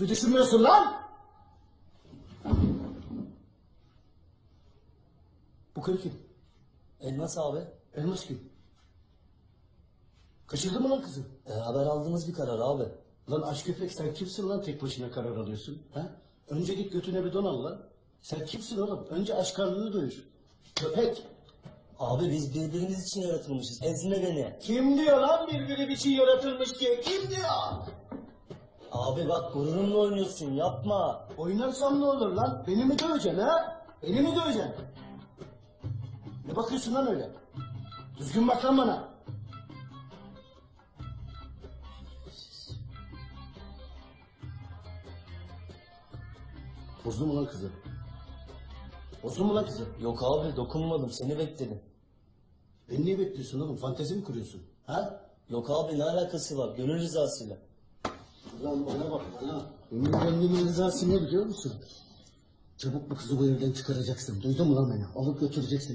Bir düşünmüyorsun lan? Bu karı kim? Elmas abi. Elmas kim? Kaçırdın mı lan kızı? Beraber aldığımız bir karar abi. Lan aşk köpek sen kimsin lan tek başına karar alıyorsun? Ha? Önce git götüne bir don al lan. Sen kimsin oğlum? Önce aşk karnını doyur. Köpek. Abi biz birbirimiz için yaratılmışız. Ezme beni. Kim diyor lan birbiri için yaratılmış diye? Kim diyor? Abi bak gururumla oynuyorsun yapma. Oynarsam ne olur lan? Beni mi döveceksin ha? Beni mi döveceksin? Ne bakıyorsun lan öyle? Düzgün bak lan bana. Bozdun mu lan kızı? Bozdun mu lan kızı? Yok abi dokunmadım seni bekledim. Beni niye bekliyorsun oğlum? Fantezi mi kuruyorsun? Ha? Yok abi ne alakası var gönül rızasıyla. Lan bana bak bana. Benim kendimin rızası ne biliyor musun? Çabuk bu kızı bu evden çıkaracaksın. Duydun mu lan beni? Alıp götüreceksin.